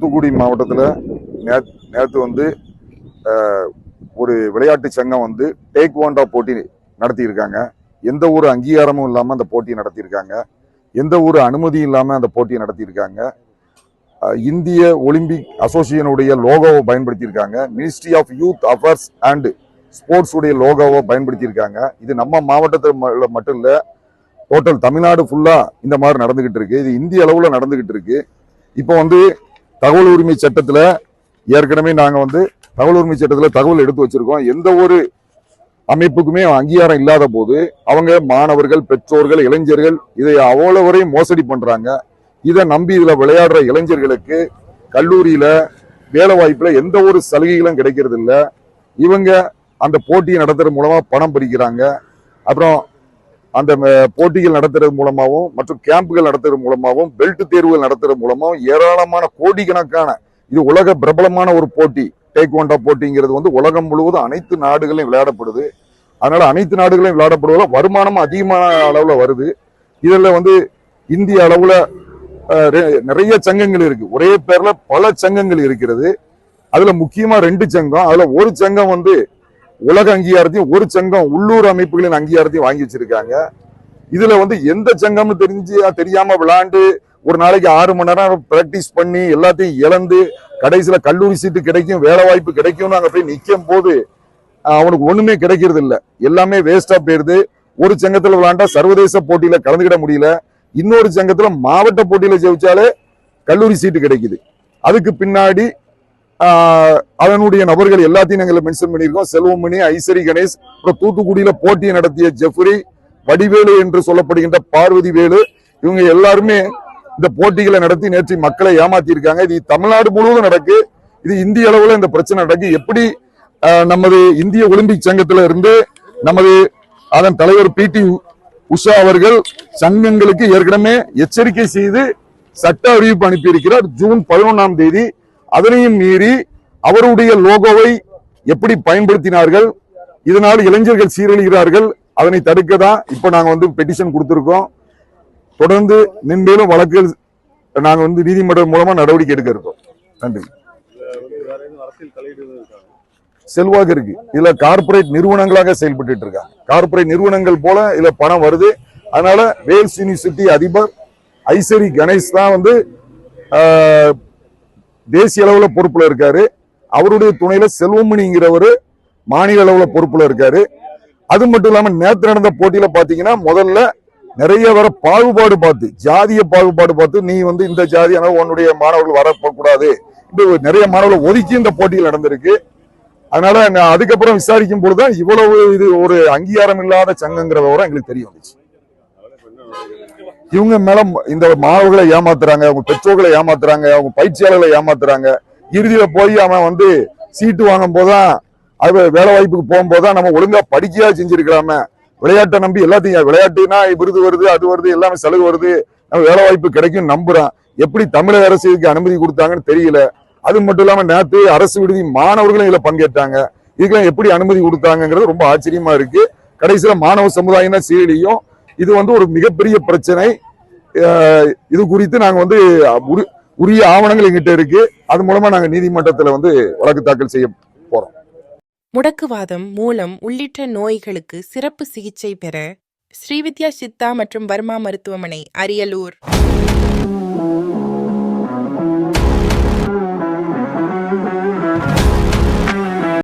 தூத்துக்குடி மாவட்டத்தில் நே நேற்று வந்து ஒரு விளையாட்டு சங்கம் வந்து டேக் வாண்டா போட்டி நடத்தியிருக்காங்க. எந்த ஒரு அங்கீகாரமும் இல்லாமல் அந்த போட்டியை நடத்தியிருக்காங்க. எந்த ஒரு அனுமதியும் இல்லாமல் அந்த போட்டியை நடத்தியிருக்காங்க. இந்திய ஒலிம்பிக் அசோசியனுடைய லோகோவை பயன்படுத்தியிருக்காங்க. Ministry of youth affairs and ஸ்போர்ட்ஸுடைய லோகோவை பயன்படுத்தியிருக்காங்க. இது நம்ம மாவட்டத்தில் மட்டும் இல்லை டோட்டல் தமிழ்நாடு ஃபுல்லாக இந்த மாதிரி நடந்துக்கிட்டு இருக்கு. இது இந்திய அளவில் நடந்துக்கிட்டு இருக்கு. இப்போ வந்து தகவல் உரிமை சட்டத்தில் ஏற்கனவே நாங்கள் வந்து தகவல் உரிமை சட்டத்தில் தகவல் எடுத்து வச்சிருக்கோம். எந்த ஒரு அமைப்புக்குமே அங்கீகாரம் இல்லாத போது அவங்க மாணவர்கள் பெற்றோர்கள் இளைஞர்கள் இதை அவ்வளோவரையும் மோசடி பண்ணுறாங்க இதை நம்பி இதில் விளையாடுற இளைஞர்களுக்கு கல்லூரியில் வேலை வாய்ப்பில் எந்த ஒரு சலுகைகளும் கிடைக்கிறது இல்லை இவங்க அந்த போட்டியை நடத்துறது மூலமாக பணம் பறிக்கிறாங்க. அப்புறம் அந்த போட்டிகள் நடத்துறது மூலமாகவும் மற்றும் கேம்புகள் நடத்துறது மூலமாகவும் பெல்ட் தேர்வுகள் நடத்துறது மூலமாகவும் ஏராளமான கோடிக்கணக்கான இது உலக பிரபலமான ஒரு போட்டி டேக்வாண்டா போட்டிங்கிறது வந்து உலகம் முழுவதும் அனைத்து நாடுகளையும் விளையாடப்படுது. அதனால அனைத்து நாடுகளிலும் விளையாடப்படுவதால் வருமானம் அதிகமான அளவில் வருது. இதில் வந்து இந்திய அளவில் நிறைய சங்கங்கள் இருக்கு. ஒரே பேர்ல பல சங்கங்கள் இருக்கிறது. அதுல முக்கியமா ரெண்டு சங்கம். அதுல ஒரு சங்கம் வந்து உலக அங்கீகாரத்தையும் ஒரு சங்கம் உள்ளூர் அமைப்புகளின் அங்கீகாரத்தையும் வாங்கி வச்சிருக்காங்க. இதுல வந்து எந்த சங்கம்னு தெரிஞ்சு தெரியாம விளாண்டு ஒரு நாளைக்கு ஆறு மணி நேரம் பிராக்டிஸ் பண்ணி எல்லாத்தையும் இழந்து கடைசியில கல்லூரி சீட்டு கிடைக்கும் வேலை வாய்ப்பு கிடைக்கும்னு அங்க போய் நிற்கும் போது அவனுக்கு ஒண்ணுமே கிடைக்கிறது இல்லை. எல்லாமே வேஸ்டா போயிருது. ஒரு சங்கத்துல விளாண்டா சர்வதேச போட்டியில கலந்துக்கிட முடியல. இன்னொரு சங்கத்துல மாவட்ட போட்டியில ஜெயிச்சாலே கல்லூரி சீட்டு கிடைக்குது. அதுக்கு பின்னாடி அதனுடைய நபர்கள் எல்லாத்தையும் நாங்கள் மென்ஷன் பண்ணியிருக்கோம். செல்வமணி ஐசரி கணேஷ் அப்புறம் தூத்துக்குடியில போட்டியை நடத்திய ஜெஃப்ரி வடிவேலு என்று சொல்லப்படுகின்ற பார்வதி வேலு இவங்க எல்லாருமே இந்த போட்டிகளை நடத்தி நேற்று மக்களை ஏமாத்தியிருக்காங்க. இது தமிழ்நாடு முழுவதும் நடக்கு. இது இந்திய அளவுல இந்த பிரச்சனை நடக்கு. எப்படி நமது இந்திய ஒலிம்பிக் சங்கத்துல இருந்து நமது அதன் தலைவர் பி டி உஷா அவர்கள் சங்கங்களுக்கு ஏற்கனவே எச்சரிக்கை செய்து சட்ட அறிவிப்பு அனுப்பியிருக்கிறார். ஜூன் பதினொன்னாம் தேதி அதனையும் மீறி அவருடைய லோகோவை எப்படி பயன்படுத்தினார்கள் இதனால் இளைஞர்கள் சீரழிகிறார்கள் அதனை தடுக்க தான் இப்போ நாங்கள் வந்து பெட்டிஷன் கொடுத்துருக்கோம். தொடர்ந்து மென்மேலும் வழக்குகள் நாங்கள் வந்து நீதிமன்றம் மூலமாக நடவடிக்கை எடுக்க இருக்கோம். நன்றி. செல்வாக்கு இருக்கு. இதுல கார்ப்பரேட் நிறுவனங்களாக செயல்பட்டு இருக்காங்க. கார்ப்பரேட் நிறுவனங்கள் போல இதுல பணம் வருது. அதனால வேல்ஸ் யூனிவர்சிட்டி அதிபர் ஐசரி கணேஷ் தான் வந்து தேசிய அளவில் பொறுப்பில் இருக்காரு. அவருடைய துணையில செல்வமணிங்கிறவர் மாநில அளவில் பொறுப்பில் இருக்காரு. அது மட்டும் இல்லாமல் நேற்று நடந்த போட்டியில பாத்தீங்கன்னா முதல்ல நிறைய வர பாகுபாடு பார்த்து ஜாதிய பாகுபாடு பார்த்து நீ வந்து இந்த ஜாதியான உன்னுடைய மாணவர்கள் வரக்கூடாது. இப்படி நிறைய மாணவர்கள் ஒதுக்கி இந்த போட்டியில் நடந்திருக்கு. அதனால நான் அதுக்கப்புறம் விசாரிக்கும் பொழுதுதான் இவ்வளவு இது ஒரு அங்கீகாரம் இல்லாத சங்கங்கிறத எங்களுக்கு தெரிய வந்துச்சு. இவங்க மேல இந்த மாணவர்களை ஏமாத்துறாங்க அவங்க பெற்றோர்களை ஏமாத்துறாங்க அவங்க பயிற்சியாளர்களை ஏமாத்துறாங்க. இறுதியில போய் அவன் வந்து சீட்டு வாங்கும் போதுதான் அது வேலை வாய்ப்புக்கு போகும்போதுதான் நம்ம ஒழுங்கா படிக்கையா செஞ்சிருக்கலாம விளையாட்டை நம்பி எல்லாத்தையும் விளையாட்டுனா விருது வருது அது வருது எல்லாமே செலவு வருது நம்ம வேலை வாய்ப்பு கிடைக்கும் நம்புறான். எப்படி தமிழக அரசு இதுக்கு அனுமதி கொடுத்தாங்கன்னு தெரியல. அது மட்டும் இல்லாம நேத்து அரசு விடுதி மாணவர்களும் இதுல பங்கேற்றாங்க. இதுக்கெல்லாம் எப்படி அனுமதி கொடுத்தாங்கங்கிறது ரொம்ப ஆச்சரியமா இருக்கு. கடைசியில மாணவ சமுதாயம் தான் சீரழியும் இது வந்து ஒரு மிகப்பெரிய பிரச்சனை. இது குறித்து நாங்கள் வந்து உரிய ஆவணங்கள் எங்கிட்ட இருக்கு. அது மூலமா நாங்கள் நீதிமன்றத்தில் வந்து வழக்கு தாக்கல் செய்ய போறோம். முடக்குவாதம் மூலம் உள்ளிட்ட நோய்களுக்கு சிறப்பு சிகிச்சை பெற ஸ்ரீவித்யா சித்தா மற்றும் வர்மா மருத்துவமனை அரியலூர்.